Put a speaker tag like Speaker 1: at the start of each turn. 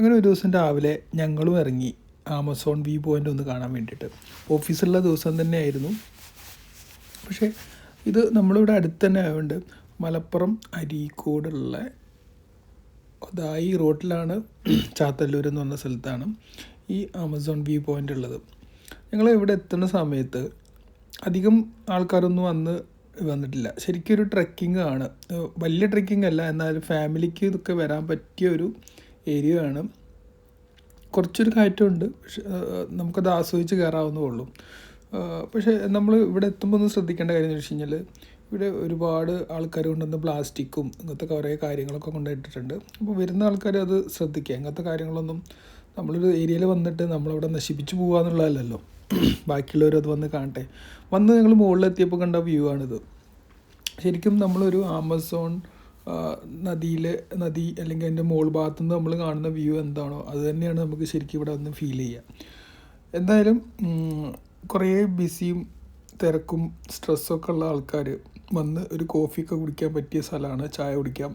Speaker 1: അങ്ങനെ ഒരു ദിവസം രാവിലെ ഞങ്ങളും ഇറങ്ങി ആമസോൺ വി പോയിന്റ് ഒന്ന് കാണാൻ വേണ്ടിയിട്ട്. ഓഫീസുള്ള ദിവസം തന്നെ ആയിരുന്നു പക്ഷേ ഇത് നമ്മളിവിടെ അടുത്ത് തന്നെ ആയതുകൊണ്ട് മലപ്പുറം അരീക്കോടുള്ള അതായി റോട്ടിലാണ് ചാത്തല്ലൂർ എന്ന് പറഞ്ഞ സ്ഥലത്താണ് ഈ ആമസോൺ വ്യൂ പോയിന്റ് ഉള്ളത്. ഞങ്ങൾ ഇവിടെ എത്തുന്ന സമയത്ത് അധികം ആൾക്കാരൊന്നും അന്ന് വന്നിട്ടില്ല. ശരിക്കും ഒരു ട്രക്കിംഗ് ആണ്. വലിയ ട്രക്കിംഗ് അല്ല. എന്നാലും ഫാമിലിക്ക് ഇതൊക്കെ വരാൻ പറ്റിയ ഒരു ഏരിയ ആണ് കുറച്ചൊരു കാറ്റുണ്ട് പക്ഷെ നമുക്കത് ആസ്വദിച്ച് കയറാവുന്നേ ഉള്ളൂ. പക്ഷേ നമ്മൾ ഇവിടെ എത്തുമ്പോൾ ഒന്ന് ശ്രദ്ധിക്കേണ്ട കാര്യം എന്ന് വെച്ച് കഴിഞ്ഞാൽ ഇവിടെ ഒരുപാട് ആൾക്കാർ കൊണ്ടുവന്ന് പ്ലാസ്റ്റിക്കും ഇങ്ങനത്തെ കുറേ കാര്യങ്ങളൊക്കെ കൊണ്ടുപോയിട്ടിട്ടുണ്ട് അപ്പോൾ വരുന്ന ആൾക്കാർ അത് ശ്രദ്ധിക്കുക. ഇങ്ങനത്തെ കാര്യങ്ങളൊന്നും നമ്മളൊരു ഏരിയയിൽ വന്നിട്ട് നമ്മളവിടെ നശിപ്പിച്ച് പോകുക എന്നുള്ളതല്ലല്ലോ. ബാക്കിയുള്ളവർ അത് വന്ന് കാണട്ടെ. വന്ന് ഞങ്ങൾ മുകളിലെത്തിയപ്പോൾ കണ്ട വ്യൂ ആണിത്. ശരിക്കും നമ്മളൊരു ആമസോൺ നദിയിലെ നദി അല്ലെങ്കിൽ അതിന്റെ മോൾ ഭാഗത്തു നിന്ന് നമ്മൾ കാണുന്ന വ്യൂ എന്താണോ അത് തന്നെയാണ് നമുക്ക് ശരിക്കും ഇവിടെ വന്ന് ഫീൽ ചെയ്യുക എന്തായാലും കുറേ ബിസിയും തിരക്കും സ്ട്രെസ്സൊക്കെ ഉള്ള ആൾക്കാർ വന്ന് ഒരു കോഫിയൊക്കെ കുടിക്കാൻ പറ്റിയ സ്ഥലമാണ് ചായ കുടിക്കാം